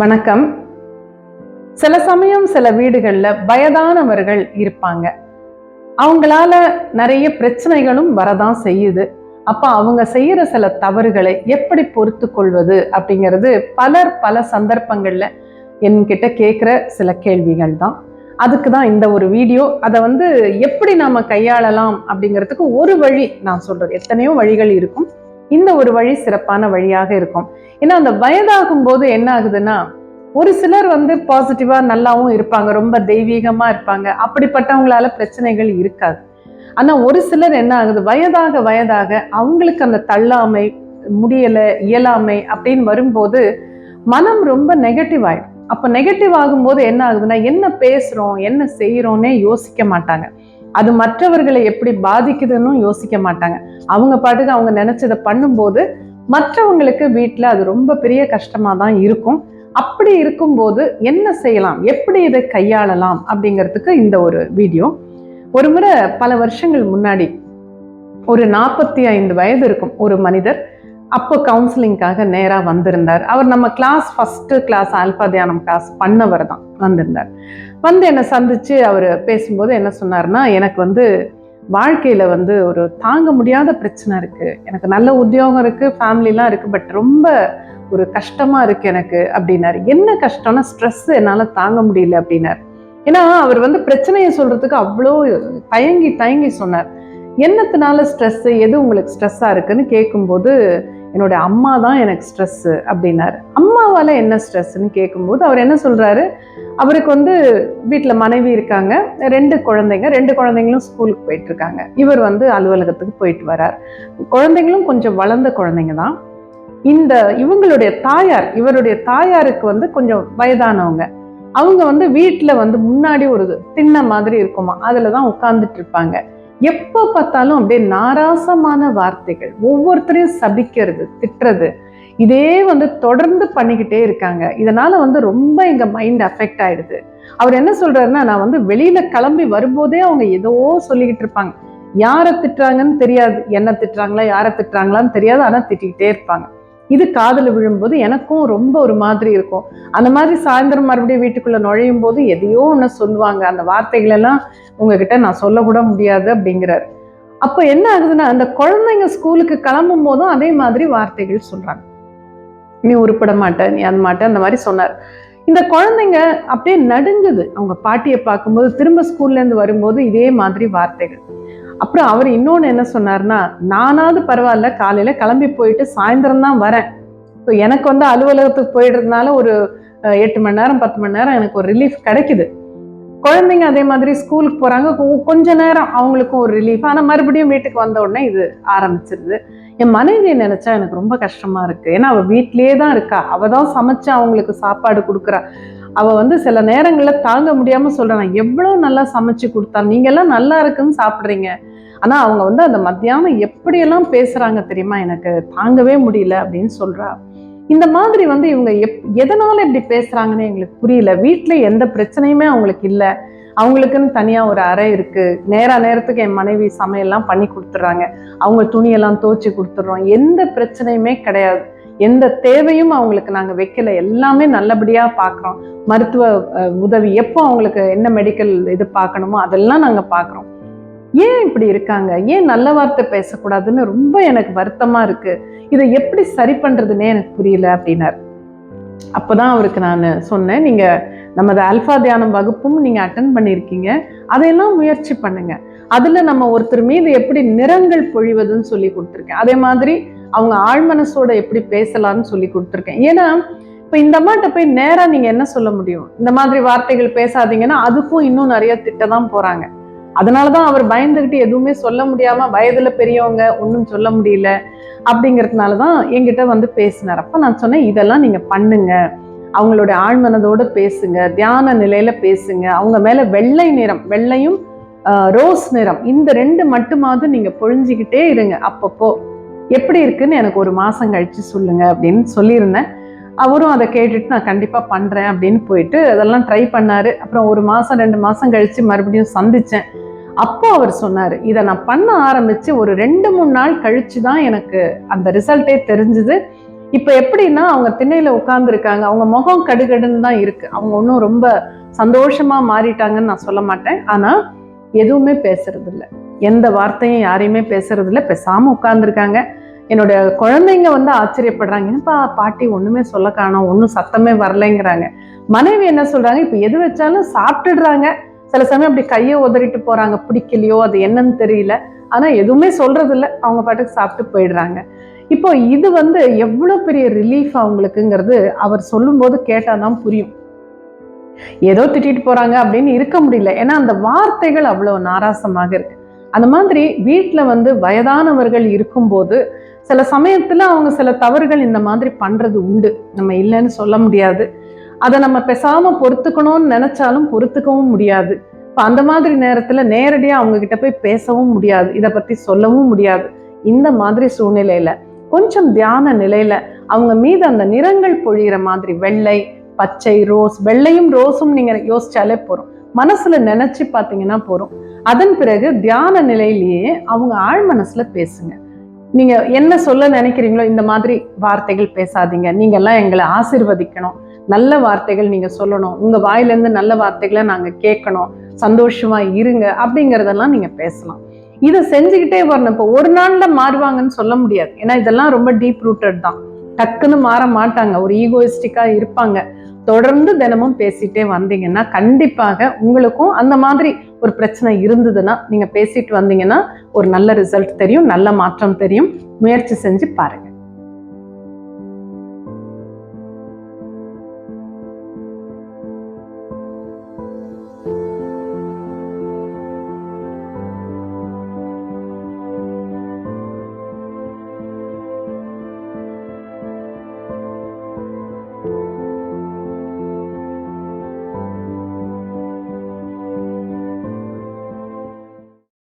வணக்கம். சில சமயம் சில வீடுகளில் வயதானவர்கள் இருப்பாங்க. அவங்களால நிறைய பிரச்சனைகளும் வரதான் செய்யுது. அப்போ அவங்க செய்யற சில தவறுகளை எப்படி பொறுத்து கொள்வது அப்படிங்கிறது பலர் பல சந்தர்ப்பங்களில் என்கிட்ட கேட்குற சில கேள்விகள் தான். அதுக்கு தான் இந்த ஒரு வீடியோ. அதை வந்து எப்படி நாம் கையாளலாம் அப்படிங்கிறதுக்கு ஒரு வழி நான் சொல்றது எத்தனையோ வழிகள் இருக்கும். இந்த ஒரு வழி சிறப்பான வழியாக இருக்கும். ஏன்னா அந்த வயதாகும் போது என்ன ஆகுதுன்னா ஒரு சிலர் வந்து பாசிட்டிவா நல்லாவும் இருப்பாங்க ரொம்ப தெய்வீகமா இருப்பாங்க. அப்படிப்பட்டவங்களால பிரச்சனைகள் இருக்காது. ஆனா ஒரு சிலர் என்ன ஆகுது? வயதாக வயதாக அவங்களுக்கு அந்த தள்ளாமை முடியல இயலாமை அப்படின்னு வரும்போது மனம் ரொம்ப நெகட்டிவ் ஆயிடும். அப்ப நெகட்டிவ் ஆகும்போது என்ன ஆகுதுன்னா என்ன பேசுறோம் என்ன செய்யறோம்னே யோசிக்க மாட்டாங்க. அது மற்றவர்களை எப்படி பாதிக்குதுன்னு யோசிக்க மாட்டாங்க. அவங்க பாட்டுக்கு அவங்க நினைச்சதை பண்ணும்போது மற்றவங்களுக்கு வீட்டில் அது ரொம்ப பெரிய கஷ்டமாக தான் இருக்கும். அப்படி இருக்கும்போது என்ன செய்யலாம்? எப்படி இதை கையாளலாம்? அப்படிங்கிறதுக்கு இந்த ஒரு வீடியோ. ஒரு முறை பல வருஷங்கள் முன்னாடி ஒரு நாற்பத்தி ஐந்து வயது இருக்கும் ஒரு மனிதர். அப்போ கவுன்சிலிங்காக நேராக வந்திருந்தார். அவர் நம்ம கிளாஸ் ஃபஸ்ட்டு கிளாஸ் ஆல்பா தியானம் கிளாஸ் பண்ணவர் தான் வந்திருந்தார். வந்து என்னை சந்தித்து அவர் பேசும்போது என்ன சொன்னார்னா எனக்கு வந்து வாழ்க்கையில் வந்து ஒரு தாங்க முடியாத பிரச்சனை இருக்குது எனக்கு நல்ல உத்தியோகம் இருக்குது ஃபேமிலிலாம் இருக்குது பட் ரொம்ப ஒரு கஷ்டமாக இருக்குது எனக்கு அப்படின்னாரு. என்ன கஷ்டம்னா ஸ்ட்ரெஸ் என்னால் தாங்க முடியல அப்படின்னாரு. ஏன்னா அவர் வந்து பிரச்சனையை சொல்கிறதுக்கு அவ்வளோ தயங்கி தயங்கி சொன்னார். என்னத்தினால ஸ்ட்ரெஸ்ஸு எது உங்களுக்கு ஸ்ட்ரெஸ்ஸாக இருக்குன்னு கேட்கும்போது என்னோட அம்மா தான் எனக்கு ஸ்ட்ரெஸ்ஸு அப்படின்னாரு. அம்மாவால் என்ன ஸ்ட்ரெஸ்ன்னு கேட்கும்போது அவர் என்ன சொல்கிறாரு அவருக்கு வந்து வீட்டில் மனைவி இருக்காங்க ரெண்டு குழந்தைங்க ரெண்டு குழந்தைங்களும் ஸ்கூலுக்கு போயிட்டுருக்காங்க இவர் வந்து அலுவலகத்துக்கு போயிட்டு வரார். குழந்தைங்களும் கொஞ்சம் வளர்ந்த குழந்தைங்க தான். இந்த இவங்களுடைய தாயார் இவருடைய தாயாருக்கு வந்து கொஞ்சம் வயதானவங்க. அவங்க வந்து வீட்டில் வந்து முன்னாடி ஒரு திண்ணை மாதிரி இருக்குமா? அதில் தான் உட்காந்துட்டு இருப்பாங்க. எப்போ பார்த்தாலும் அப்படியே நாராசமான வார்த்தைகள். ஒவ்வொருத்தரையும் சபிக்கிறது திட்டுறது. இதே வந்து தொடர்ந்து பண்ணிக்கிட்டே இருக்காங்க. இதனால வந்து ரொம்ப எங்க மைண்ட் அஃபெக்ட் ஆயிடுது. அவர் என்ன சொல்றாருன்னா நான் வந்து வெளியில கிளம்பி வரும்போதே அவங்க ஏதோ சொல்லிக்கிட்டு இருப்பாங்க. யாரை திட்டுறாங்கன்னு தெரியாது. என்ன திட்டுறாங்களா யாரை திட்டுறாங்களான்னு தெரியாது. ஆனா திட்டிக்கிட்டே இருப்பாங்க. இது காதுல விழும்போது எனக்கும் ரொம்ப ஒரு மாதிரி இருக்கும். அந்த மாதிரி சாயந்தரம் மறுபடியும் வீட்டுக்குள்ள நுழையும் போது எதையோ ஒன்று சொல்லுவாங்க. அந்த வார்த்தைகள் எல்லாம் உங்ககிட்ட நான் சொல்லக்கூட முடியாது அப்படிங்கிறாரு. அப்போ என்ன ஆகுதுன்னா அந்த குழந்தைங்க ஸ்கூலுக்கு கிளம்பும் போதும் அதே மாதிரி வார்த்தைகள் சொல்றாங்க. நீ உருப்பட மாட்ட நீ அந்த மாட்ட அந்த மாதிரி சொன்னார். இந்த குழந்தைங்க அப்படியே நடுங்குது. அவங்க பாட்டியை பார்க்கும்போது திரும்ப ஸ்கூல்ல இருந்து வரும்போது இதே மாதிரி வார்த்தைகள். அப்புறம் அவர் இன்னொன்று என்ன சொன்னார்னா நானாவது பரவாயில்ல காலையில கிளம்பி போயிட்டு சாயந்தரம் தான் வரேன். ஸோ எனக்கு வந்து அலுவலகத்துக்கு போயிடுறதுனால ஒரு எட்டு மணி நேரம் பத்து மணி நேரம் எனக்கு ஒரு ரிலீஃப் கிடைக்குது. குழந்தைங்க அதே மாதிரி ஸ்கூலுக்கு போறாங்க கொஞ்ச நேரம் அவங்களுக்கும் ஒரு ரிலீஃப் ஆனால் மறுபடியும் வீட்டுக்கு வந்த உடனே இது ஆரம்பிச்சிருது. என் மனைவியை நினைச்சா எனக்கு ரொம்ப கஷ்டமா இருக்கு. ஏன்னா அவள் வீட்டிலேயே தான் இருக்கா. அவள் தான் சமைச்சு அவங்களுக்கு சாப்பாடு கொடுக்குறா. அவ வந்து சில நேரங்களில் தாங்க முடியாமல் சொல்கிறேன் நான் எவ்வளவு நல்லா சமைச்சு கொடுத்தா நீங்க எல்லாம் நல்லா இருக்குன்னு சாப்பிடுறீங்க. ஆனா அவங்க வந்து அந்த மத்தியானம் எப்படியெல்லாம் பேசுறாங்க தெரியுமா? எனக்கு தாங்கவே முடியல அப்படின்னு சொல்றா. இந்த மாதிரி வந்து இவங்க எப் எதனால இப்படி பேசுறாங்கன்னு எங்களுக்கு புரியல. வீட்டில் எந்த பிரச்சனையுமே அவங்களுக்கு இல்லை. அவங்களுக்குன்னு தனியா ஒரு அறை இருக்கு. நேரா நேரத்துக்கு என் மனைவி சமையல்லாம் பண்ணி கொடுத்துட்றாங்க. அவங்க துணியெல்லாம் துவச்சி கொடுத்துட்றோம். எந்த பிரச்சனையுமே கிடையாது. எந்த தேவையும் அவங்களுக்கு நாங்க வைக்கல. எல்லாமே நல்லபடியா பார்க்குறோம் மருத்துவ உதவி எப்போ அவங்களுக்கு என்ன மெடிக்கல் இது பார்க்கணுமோ அதெல்லாம் நாங்க பார்க்குறோம் ஏன் இப்படி இருக்காங்க? ஏன் நல்ல வார்த்தை பேசக்கூடாதுன்னு ரொம்ப எனக்கு வருத்தமா இருக்கு. இதை எப்படி சரி பண்றதுன்னே எனக்கு புரியல அப்படின்னாரு. அப்போதான் அவருக்கு நான் சொன்னேன் நீங்க நமது அல்ஃபா தியானம் வகுப்பும் நீங்க அட்டன் பண்ணியிருக்கீங்க. அதையெல்லாம் முயற்சி பண்ணுங்க. அதுல நம்ம ஒருத்தர் மீது எப்படி நிறங்கள் பொழிவதுன்னு சொல்லி கொடுத்துருக்கேன். அதே மாதிரி அவங்க ஆழ்மனசோட எப்படி பேசலாம்னு சொல்லி கொடுத்துருக்கேன். ஏன்னா இப்போ இந்த அம்மாட்ட போய் நேராக நீங்கள் என்ன சொல்ல முடியும்? இந்த மாதிரி வார்த்தைகள் பேசாதீங்கன்னா அதுக்கும் இன்னும் நிறைய திட்ட தான் போகிறாங்க அதனால தான் அவர் பயந்துகிட்டு எதுவுமே சொல்ல முடியாமல் வயதில் பெரியவங்க ஒன்றும் சொல்ல முடியல அப்படிங்கிறதுனாலதான் என்கிட்ட வந்து பேசினார். அப்போ நான் சொன்னேன் இதெல்லாம் நீங்கள் பண்ணுங்க. அவங்களுடைய ஆழ்மனதோட பேசுங்க. தியான நிலையில் பேசுங்க. அவங்க மேலே வெள்ளை நிறம் வெள்ளையும் ரோஸ் நிறம் இந்த ரெண்டு மட்டுமாவது நீங்கள் பொழிஞ்சுக்கிட்டே இருங்க. அப்பப்போ. எப்படி இருக்குன்னு எனக்கு ஒரு மாதம் கழித்து சொல்லுங்க அப்படின்னு சொல்லியிருந்தேன். அவரும் அதை கேட்டுட்டு நான் கண்டிப்பாக பண்ணுறேன் அப்படின்னு போயிட்டு அதெல்லாம் ட்ரை பண்ணார். அப்புறம் ஒரு மாதம் ரெண்டு மாதம் கழித்து மறுபடியும் சந்தித்தேன் அப்போ அவர் சொன்னார் இதை நான் பண்ண ஆரம்பித்து ஒரு ரெண்டு மூணு நாள் கழித்து தான் எனக்கு அந்த ரிசல்ட்டே தெரிஞ்சுது. இப்போ எப்படின்னா அவங்க திண்ணையில் உட்காந்துருக்காங்க அவங்க முகம் கடுகடுன்னு தான் இருக்குது அவங்க ஒன்றும் ரொம்ப சந்தோஷமாக மாறிட்டாங்கன்னு நான் சொல்ல மாட்டேன். ஆனால் எதுவுமே பேசுறது எந்த வார்த்தையும் யாரையுமே பேசுறதில்ல பேசாம உட்கார்ந்துருக்காங்க. என்னோட குழந்தைங்க வந்து ஆச்சரியப்படுறாங்க. என்னப்பா பாட்டி ஒண்ணுமே சொல்ல காணோம் ஒன்றும் சத்தமே வரலைங்கிறாங்க. மனைவி என்ன சொல்றாங்க? இப்ப எது வச்சாலும் சாப்பிட்டுடுறாங்க. சில சமயம் அப்படி கையை உதறிட்டு போறாங்க. பிடிக்கலையோ அது என்னன்னு தெரியல. ஆனா எதுவுமே சொல்றது அவங்க பாட்டுக்கு சாப்பிட்டு போயிடுறாங்க. இப்போ இது வந்து எவ்வளவு பெரிய ரிலீஃப் அவங்களுக்குங்கிறது அவர் சொல்லும்போது கேட்டாதான் புரியும். ஏதோ திட்டிட்டு போறாங்க அப்படின்னு இருக்க முடியல. ஏன்னா அந்த வார்த்தைகள் அவ்வளவு நாராசமாக இருக்கு. அந்த மாதிரி வீட்டில் வந்து வயதானவர்கள் இருக்கும்போது சில சமயத்தில் அவங்க சில தவறுகள் இந்த மாதிரி பண்ணுறது உண்டு. நம்ம இல்லைன்னு சொல்ல முடியாது. அதை நம்ம பெசாமல் பொறுத்துக்கணும்னு நினச்சாலும் பொறுத்துக்கவும் முடியாது. இப்போ அந்த மாதிரி நேரத்தில் நேரடியாக அவங்கக்கிட்ட போய் பேசவும் முடியாது. இதை பற்றி சொல்லவும் முடியாது. இந்த மாதிரி சூழ்நிலையில் கொஞ்சம் தியான நிலையில் அவங்க மீது அந்த நிறங்கள் பொழிகிற மாதிரி வெள்ளை பச்சை ரோஸ் வெள்ளையும் ரோஸும் நீங்கள் யோசிச்சாலே போகிறோம் மனசுல நினைச்சு பார்த்தீங்கன்னா போறோம். அதன் பிறகு தியான நிலையிலேயே அவங்க ஆழ் மனசுல பேசுங்க. நீங்க என்ன சொல்ல நினைக்கிறீங்களோ இந்த மாதிரி வார்த்தைகள் பேசாதீங்க. நீங்க எல்லாம் எங்களை ஆசிர்வதிக்கணும். நல்ல வார்த்தைகள் நீங்க சொல்லணும். உங்க வாயிலேருந்து நல்ல வார்த்தைகளை நாங்க கேட்கணும். சந்தோஷமா இருங்க அப்படிங்கறதெல்லாம் நீங்க பேசலாம். இதை செஞ்சுக்கிட்டே வரணும். இப்போ ஒரு நாள்ல மாறுவாங்கன்னு சொல்ல முடியாது. ஏன்னா இதெல்லாம் ரொம்ப டீப் ரூட்டட் தான். டக்குன்னு மாற மாட்டாங்க. ஒரு ஈகோயிஸ்டிக்கா இருப்பாங்க. தொடர்ந்து தினமும் பேசிட்டே வந்தீங்கன்னா கண்டிப்பாக உங்களுக்கும் அந்த மாதிரி ஒரு பிரச்சனை இருந்ததுன்னா நீங்க பேசிட்டு வந்தீங்கன்னா ஒரு நல்ல ரிசல்ட் தெரியும் நல்ல மாற்றம் தெரியும். முயற்சி செஞ்சு பாருங்க.